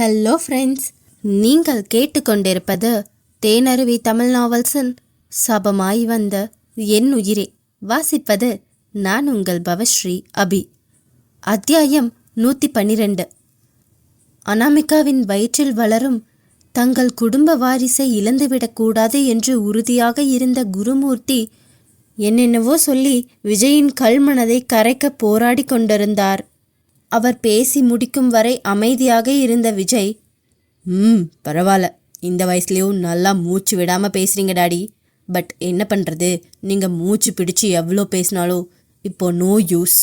Hello friends நீங்கள் கேட்டுக்கொண்டிருப்பது தேனருவி தமிழ் நாவல்ஸின் சபமாய் வந்த என் உயிரே. வாசிப்பது நான் உங்கள் பவஸ்ரீ அபி. அத்தியாயம் நூற்றி பன்னிரெண்டு அனாமிகாவின் வயிற்றில் வளரும் தங்கள் குடும்ப வாரிசை இழந்துவிடக்கூடாது என்று உறுதியாக இருந்த குருமூர்த்தி என்னென்னவோ சொல்லி விஜயின் கல்மனதை கரைக்க போராடி கொண்டிருந்தார். அவர் பேசி முடிக்கும் வரை அமைதியாக இருந்த விஜய் ம் பரவாயில்ல. இந்த வயசுலேயும் நல்லா மூச்சு விடாமல் பேசுகிறீங்க டாடி. பட் என்ன பண்ணுறது நீங்கள் மூச்சு பிடிச்சு எவ்வளோ பேசினாலும் இப்போ நோ யூஸ்.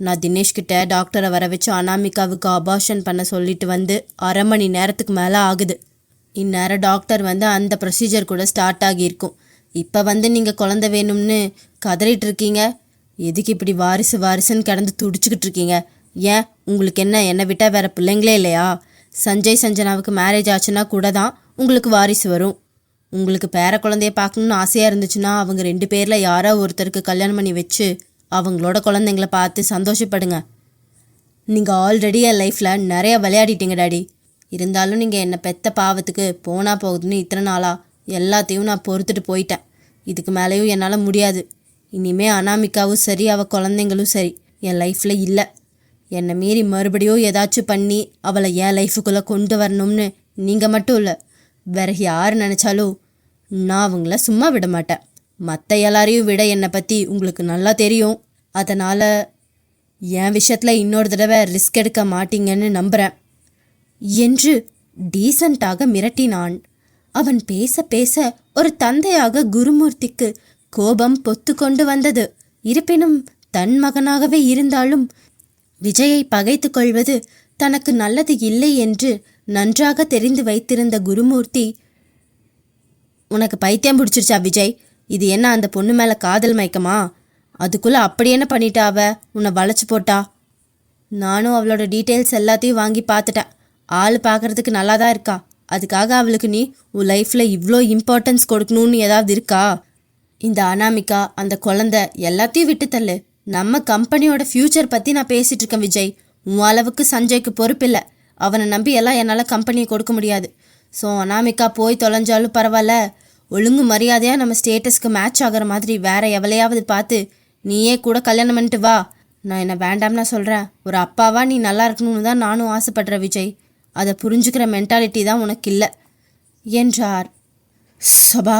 நான் தினேஷ்கிட்ட டாக்டரை வர வச்சு அனாமிகாவுக்கு அபார்ஷன் பண்ண சொல்லிட்டு வந்து அரை மணி நேரத்துக்கு மேலே ஆகுது. இந்நேரம் டாக்டர் வந்து அந்த ப்ரொசீஜர் கூட ஸ்டார்ட் ஆகியிருக்கும். இப்போ வந்து நீங்கள் குழந்த வேணும்னு கதறிட்டு இருக்கீங்க. எதுக்கு இப்படி வாரிசு வாரிசுன்னு கிடந்து துடிச்சுக்கிட்டு இருக்கீங்க? ஏன்? உங்களுக்கு என்ன? என்னை விட்டால் வேற பிள்ளைங்களே இல்லையா? சஞ்சய் சஞ்சனாவுக்கு மேரேஜ் ஆச்சுன்னா கூட தான் உங்களுக்கு வாரிசு வரும். உங்களுக்கு பேர குழந்தைய பார்க்கணுன்னு ஆசையாக இருந்துச்சுன்னா அவங்க ரெண்டு பேரில் யாரோ ஒருத்தருக்கு கல்யாணம் பண்ணி வச்சு அவங்களோட குழந்தைங்கள பார்த்து சந்தோஷப்படுங்க. நீங்கள் ஆல்ரெடி என் லைஃப்பில் நிறைய விளையாடிட்டீங்க டாடி. இருந்தாலும் நீங்கள் என்னை பெத்த பாவத்துக்கு போனால் போகுதுன்னு இத்தனை நாளாக எல்லாத்தையும் நான் பொறுத்துட்டு போயிட்டேன். இதுக்கு மேலேயும் என்னால் முடியாது. இனிமே அனாமிக்காவும் சரி அவள் குழந்தைங்களும் சரி. என் லைஃப்பில் இல்லை. என்னை மீறி மறுபடியும் ஏதாச்சும் பண்ணி அவளை என் லைஃபுக்குள்ளே கொண்டு வரணும்னு நீங்கள் மட்டும் இல்லை வேற யார் நினச்சாலும் நான் அவங்கள சும்மா விட மாட்டேன். மற்ற எல்லாரையும் விட என்னை பற்றி உங்களுக்கு நல்லா தெரியும். அதனால் என் விஷயத்தில் இன்னொரு தடவை ரிஸ்க் எடுக்க மாட்டீங்கன்னு நம்புகிறேன் என்று டீசண்டாக மிரட்டினான். அவன் பேச பேச ஒரு தந்தையாக குருமூர்த்திக்கு கோபம் பொத்து கொண்டு வந்தது. இருப்பினும் தன் மகனாகவே இருந்தாலும் விஜயை பகைத்து கொள்வது தனக்கு நல்லது இல்லை என்று நன்றாக தெரிந்து வைத்திருந்த குருமூர்த்தி உனக்கு பைத்தியம் பிடிச்சிருச்சா விஜய்? இது என்ன அந்த பொண்ணு மேலே காதல் மயக்கமா? அதுக்குள்ளே அப்படி என்ன பண்ணிட்டா அவ? உன்னை வளைச்சு போட்டா? நானும் அவளோட டீட்டெயில்ஸ் எல்லாத்தையும் வாங்கி பார்த்துட்டேன். ஆள் பார்க்கறதுக்கு நல்லா தான் இருக்கா? அதுக்காக அவளுக்கு நீ உன் லைஃப்பில் இவ்வளோ இம்பார்ட்டன்ஸ் கொடுக்கணும்னு ஏதாவது இருக்கா? இந்த அனாமிகா அந்த குழந்தை எல்லாத்தையும் விட்டு தள்ளு. நம்ம கம்பெனியோட ஃப்யூச்சர் பற்றி நான் பேசிட்டு இருக்கேன் விஜய். உன் அளவுக்கு சஞ்சய்க்கு பொறுப்பில்லை அவனை நம்பி எல்லாம் என்னால் கம்பெனியை கொடுக்க முடியாது. ஸோ அனாமிக்கா போய் தொலைஞ்சாலும் பரவாயில்ல. ஒழுங்கு மரியாதையாக நம்ம ஸ்டேட்டஸ்க்கு மேட்ச் ஆகிற மாதிரி வேற எவளையாவது பார்த்து நீயே கூட கல்யாணம் பண்ணிட்டு வா. நான் என்ன வேண்டாம்னா சொல்கிறேன் ஒரு அப்பாவா நீ நல்லா இருக்கணும்னு தான் நானும் ஆசைப்படுறேன் விஜய். அதை புரிஞ்சுக்கிற மென்டாலிட்டி தான் உனக்கு இல்லை. என்றார். சபா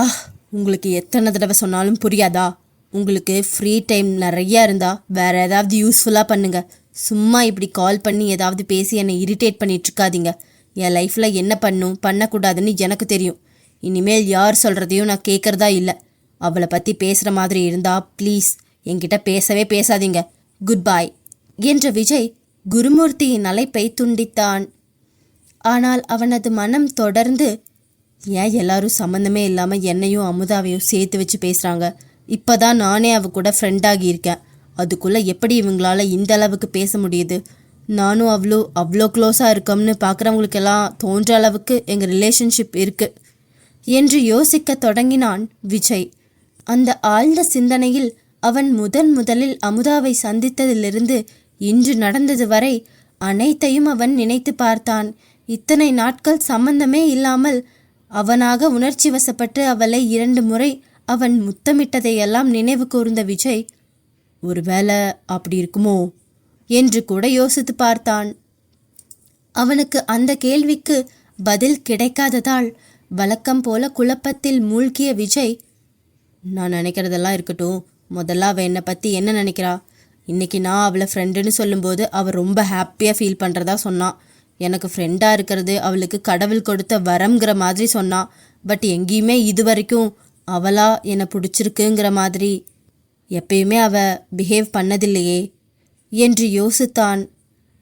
உங்களுக்கு எத்தனை தடவை சொன்னாலும் புரியாதா? உங்களுக்கு ஃப்ரீ டைம் நிறையா இருந்தால் வேறு ஏதாவது யூஸ்ஃபுல்லாக பண்ணுங்கள் சும்மா இப்படி கால் பண்ணி ஏதாவது பேசி என்னை இரிட்டேட் பண்ணிகிட்ருக்காதீங்க என் லைஃப்பில் என்ன பண்ணும் பண்ணக்கூடாதுன்னு எனக்கு தெரியும். இனிமேல் யார் சொல்கிறதையும் நான் கேட்குறதா இல்லை. அவளை பற்றி பேசுகிற மாதிரி இருந்தால் ப்ளீஸ் என்கிட்ட பேசவே பேசாதீங்க. குட் பாய் என்ற விஜய் குருமூர்த்தியின் அழைப்பை துண்டித்தான். ஆனால் அவனது மனம் தொடர்ந்து ஏன் எல்லாரும் சம்மந்தமே இல்லாமல் என்னையும் அமுதாவையும் சேர்த்து வச்சு பேசுகிறாங்க இப்போதான் நானே அவ கூட ஃப்ரெண்டாகி இருக்கேன் அதுக்குள்ளே எப்படி இவங்களால இந்த அளவுக்கு பேச முடியுது? நானும் அவ்வளோ அவ்வளோ க்ளோஸாக இருக்கோம்னு பார்க்குறவங்களுக்கெல்லாம் தோன்ற அளவுக்கு எங்கள் ரிலேஷன்ஷிப் இருக்குது என்று யோசிக்க தொடங்கினான் விஜய். அந்த ஆழ்ந்த சிந்தனையில் அவன் முதன் முதலில் அமுதாவை சந்தித்ததிலிருந்து இன்று நடந்தது வரை அனைத்தையும் அவன் நினைத்து பார்த்தான். இத்தனை நாட்கள் சம்பந்தமே இல்லாமல் அவனாக உணர்ச்சி வசப்பட்டு அவளை இரண்டு முறை அவன் முத்தமிட்டதையெல்லாம் நினைவு கூர்ந்த விஜய் ஒருவேளை அப்படி இருக்குமோ? என்று கூட யோசித்து பார்த்தான். அவனுக்கு அந்த கேள்விக்கு பதில் கிடைக்காததால் வழக்கம் போல குழப்பத்தில் மூழ்கிய விஜய் நான் நினைக்கிறதெல்லாம் இருக்கட்டும். முதல்ல அவள் என்னை பற்றி என்ன நினைக்கிறா? இன்றைக்கி நான் அவளை ஃப்ரெண்டுன்னு சொல்லும்போது அவள் ரொம்ப ஹாப்பியாக ஃபீல் பண்ணுறதா சொன்னான் எனக்கு ஃப்ரெண்டாக இருக்கிறது அவளுக்கு கடவுள் கொடுத்த வரம்ங்கிற மாதிரி சொன்னான் பட் எங்கேயுமே இது வரைக்கும் அவளா என்னை பிடிச்சிருக்குங்கிற மாதிரி. எப்பயுமே அவ பிஹேவ் பண்ணதில்லையே. என்று யோசித்தான்.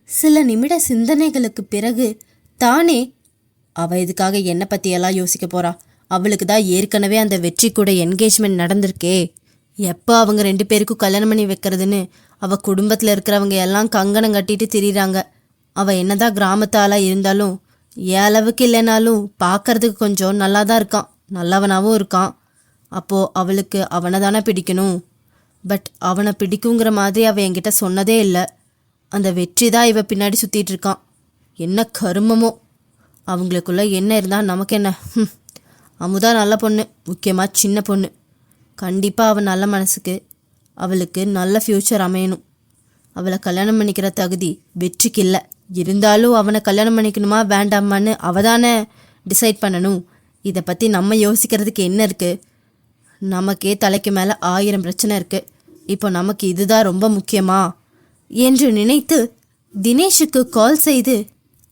சில நிமிட சிந்தனைகளுக்கு பிறகு தானே அவ இதுக்காக என்னை பற்றியெல்லாம் யோசிக்க போறா? அவளுக்கு தான் ஏற்கனவே அந்த வெற்றி கூட என்கேஜ்மெண்ட் நடந்திருக்கே. எப்போ அவங்க ரெண்டு பேருக்கும் கல்யாணம் பண்ணி வைக்கிறதுன்னு அவள் குடும்பத்தில் இருக்கிறவங்க எல்லாம் கங்கணம் கட்டிட்டு திரியிறாங்க. அவள் என்னதான் கிராமத்தாலாக இருந்தாலும் ஏ அளவுக்கு இல்லைனாலும் பார்க்கறதுக்கு கொஞ்சம் நல்லா தான் இருக்கான். நல்லவனாகவும் இருக்கான். அப்போது அவளுக்கு அவனை தானே பிடிக்கணும்? பட் அவனை பிடிக்குங்கிற மாதிரி அவள் என்கிட்ட சொன்னதே இல்லை. அந்த வெற்றி தான் இவ பின்னாடி சுற்றிட்டு இருக்கான் என்ன கருமமோ? அவங்களுக்குள்ள என்ன இருந்தால் நமக்கு என்ன அமுதா நல்ல பொண்ணு முக்கியமாக சின்ன பொண்ணு. கண்டிப்பாக அவள் நல்ல மனசுக்கு அவளுக்கு நல்ல ஃப்யூச்சர் அமையணும். அவளை கல்யாணம் பண்ணிக்கிற தகுதி வெற்றிக்கு இல்லை. இருந்தாலும் அவனை கல்யாணம் பண்ணிக்கணுமா வேண்டாமான்னு அவள் தானே டிசைட் பண்ணணும். இதை பற்றி நம்ம யோசிக்கிறதுக்கு என்ன இருக்குது நமக்கே தலைக்கு மேலே ஆயிரம் பிரச்சனை இருக்கு. இப்போ நமக்கு இதுதான் ரொம்ப முக்கியமா? என்று நினைத்து தினேஷுக்கு கால் செய்து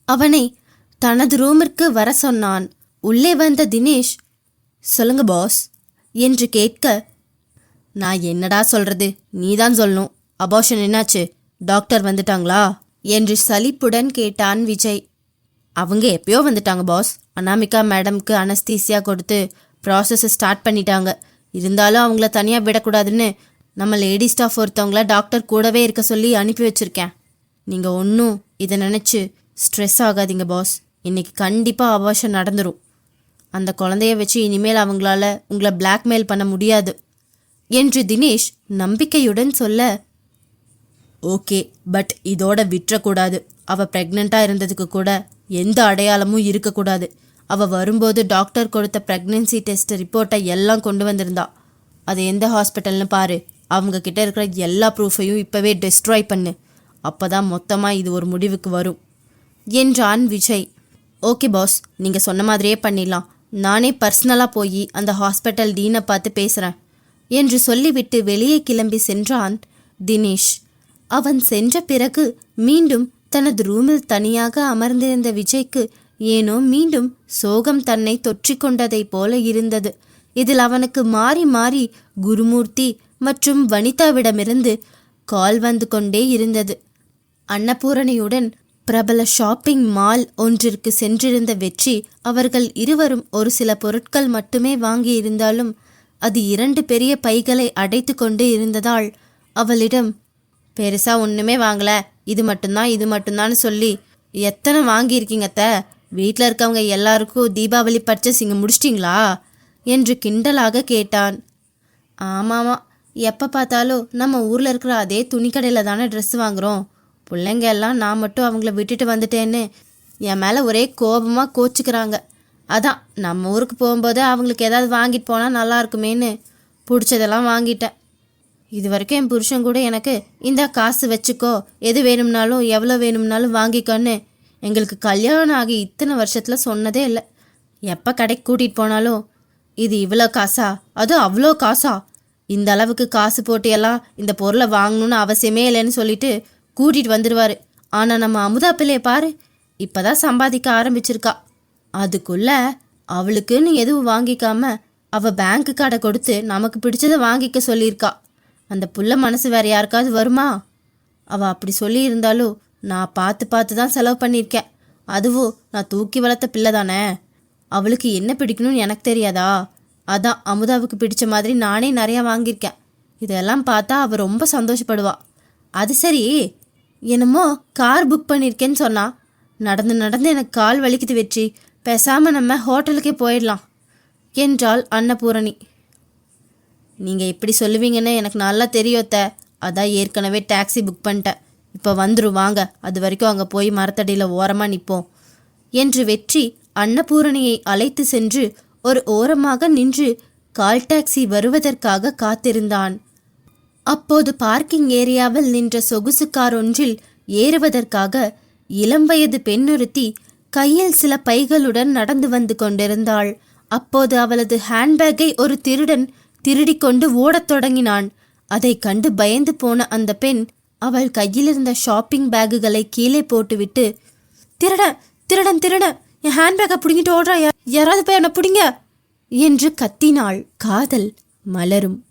அவனை தனது ரூமிற்கு வர சொன்னான். உள்ளே வந்த தினேஷ் சொல்லுங்க பாஸ் என்று கேட்க நான் என்னடா சொல்றது? நீதான் சொல்லணும். அபார்ஷன் என்னாச்சு? டாக்டர் வந்துட்டாங்களா? என்று சலிப்புடன் கேட்டான் விஜய். அவங்க எப்பயோ வந்துட்டாங்க பாஸ் அனாமிகா மேடம்க்கு அனஸ்தீசியா கொடுத்து ப்ராசஸை ஸ்டார்ட் பண்ணிட்டாங்க. இருந்தாலும் அவங்கள தனியாக விடக்கூடாதுன்னு நம்ம லேடி ஸ்டாஃப் ஒருத்தவங்கள டாக்டர் கூடவே இருக்க சொல்லி அனுப்பி வச்சுருக்கேன். நீங்கள் ஒன்றும் இதை நினச்சி ஸ்ட்ரெஸ் ஆகாதீங்க பாஸ். இன்றைக்கி கண்டிப்பாக அபார்ஷன் நடந்துடும் அந்த குழந்தைய வச்சு இனிமேல் அவங்களால உங்களை பிளாக்மெயில் பண்ண முடியாது என்று தினேஷ் நம்பிக்கையுடன் சொல்ல ஓகே பட் இதோட விட்டுறக்கூடாது. அவள் ப்ரெக்னெண்ட்டாக இருந்ததுக்கு கூட எந்த அடையாளமும் இருக்கக்கூடாது. அவள் வரும்போது டாக்டர் கொடுத்த ப்ரெக்னென்சி டெஸ்ட் ரிப்போர்ட்டை எல்லாம் கொண்டு வந்திருந்தா. அது எந்த ஹாஸ்பிட்டல்னு பாரு. அவங்க கிட்ட இருக்கிற எல்லா ப்ரூஃபையும் இப்போவே டெஸ்ட்ராய் பண்ணு. அப்போதான் மொத்தமாக இது ஒரு முடிவுக்கு வரும். என்றான் விஜய். ஓகே பாஸ் நீங்கள் சொன்ன மாதிரியே பண்ணிடலாம். நானே பர்சனலாக போய் அந்த ஹாஸ்பிட்டல் டீனை பார்த்து பேசுகிறேன் என்று சொல்லிவிட்டு வெளியே கிளம்பி சென்றான் தினேஷ். அவன் சென்ற பிறகு மீண்டும் தனது ரூமில் தனியாக அமர்ந்திருந்த விஜய்க்கு ஏனோ மீண்டும் சோகம் தன்னை தொற்றிக்கொண்டதைப் போல இருந்தது. இதில் அவனுக்கு மாறி மாறி குருமூர்த்தி மற்றும் வனிதாவிடமிருந்து கால் வந்து கொண்டே இருந்தது. அன்னபூரணியுடன் பிரபல ஷாப்பிங் மால் ஒன்றிற்கு சென்றிருந்த வெற்றி அவர்கள் இருவரும் ஒரு சில பொருட்கள் மட்டுமே வாங்கியிருந்தாலும் அது இரண்டு பெரிய பைகளை அடைத்து கொண்டு இருந்ததால் அவளிடம் பெருசா ஒன்றுமே வாங்கல. இது மட்டும்தான் இது மட்டும்தான்னு சொல்லி எத்தனை வாங்கியிருக்கீங்க அத்தை? வீட்டில் இருக்கவங்க எல்லாருக்கும் தீபாவளி பர்ச்சேஸ் இங்கே முடிச்சிட்டிங்களா? என்று கிண்டலாக கேட்டான். ஆமாமா எப்போ பார்த்தாலும் நம்ம ஊரில் இருக்கிற அதே துணிக்கடையில் தானே ட்ரெஸ் வாங்குகிறோம் பிள்ளைங்க எல்லாம் நான் மட்டும் அவங்கள விட்டுட்டு வந்துட்டேன்னு என் மேலே ஒரே கோபமாக கோச்சிக்கிறாங்க. அதான் நம்ம ஊருக்கு போகும்போது அவங்களுக்கு ஏதாவது வாங்கிட்டு போனால் நல்லா இருக்குமேன்னு பிடிச்சதெல்லாம் வாங்கிட்டேன். இது வரைக்கும் என் புருஷன் கூட எனக்கு இந்த காசு வச்சுக்கோ எது வேணும்னாலும் எவ்வளோ வேணும்னாலும் வாங்கிக்கோன்னு எங்களுக்கு கல்யாணம் ஆகி இத்தனை வருஷத்தில் சொன்னதே இல்லை. எப்போ கடைக்கு கூட்டிகிட்டு போனாலும் இது இவ்வளோ காசா? அது அவ்வளோ காசா? இந்த அளவுக்கு காசு போட்டு எல்லாம் இந்த பொருளை வாங்கணும்னு அவசியமே இல்லைன்னு சொல்லிட்டு கூட்டிகிட்டு வந்துடுவார் ஆனால் நம்ம அமுதா பிள்ளைய பாரு இப்போதான் சம்பாதிக்க ஆரம்பிச்சிருக்கா. அதுக்குள்ளே அவளுக்குன்னு எதுவும் வாங்கிக்காம அவள் பேங்க்கு கார்டை கொடுத்து நமக்கு பிடிச்சதை வாங்கிக்க சொல்லியிருக்கா. அந்த புள்ள மனசு வேற யாருக்காவது வருமா? அவள் அப்படி சொல்லியிருந்தாலும் நான் பார்த்து பார்த்து தான் செலவு பண்ணியிருக்கேன். அதுவும் நான் தூக்கி வளர்த்த பிள்ளை தானே. அவளுக்கு என்ன பிடிக்கணும்னு எனக்கு தெரியாதா? அதான் அமுதாவுக்கு பிடிச்ச மாதிரி நானே நிறையா வாங்கியிருக்கேன். இதெல்லாம் பார்த்தா அவள் ரொம்ப சந்தோஷப்படுவா. அது சரி என்னமோ கார் புக் பண்ணியிருக்கேன்னு சொன்னா. நடந்து நடந்து எனக்கு கால் வலிக்குது வெற்றி. பேசாமல் நம்ம ஹோட்டலுக்கே போயிடலாம். என்றாள் அன்னபூரணி. நீங்கள் இப்படி சொல்லுவீங்கன்னு எனக்கு நல்லா தெரியும் அதான் ஏற்கனவே டாக்ஸி புக் பண்ணிட்டேன். இப்போ வந்துரும் வாங்க அது வரைக்கும் அங்கே போய் மரத்தடியில் ஓரமாக நிற்போம் என்று வெற்றி அன்னபூரணியை அழைத்து சென்று ஒரு ஓரமாக நின்று கால் டாக்ஸி வருவதற்காக காத்திருந்தான். அப்போது பார்க்கிங் ஏரியாவில் நின்ற சொகுசு கார் ஒன்றில் ஏறுவதற்காக இளம் வயது பெண்ணொருத்தி கையில் சில பைகளுடன் நடந்து வந்து கொண்டிருந்தாள். அப்போது அவளது ஹேண்ட்பேக்கை ஒரு திருடன் திருடிக்கொண்டு ஓடத் தொடங்கினான். அதைக் கண்டு பயந்து போன அந்த பெண் அவள் கையிலிருந்த ஷாப்பிங் பேக்குகளை கீழே போட்டுவிட்டு திருடன் திருடன் திருடன் என் ஹேண்ட்பேக்கை பிடுங்கிட்டு ஓடுறா யா- யாராவது போய் என்னை பிடிங்க என்று கத்தினாள் காதல் மலரும்.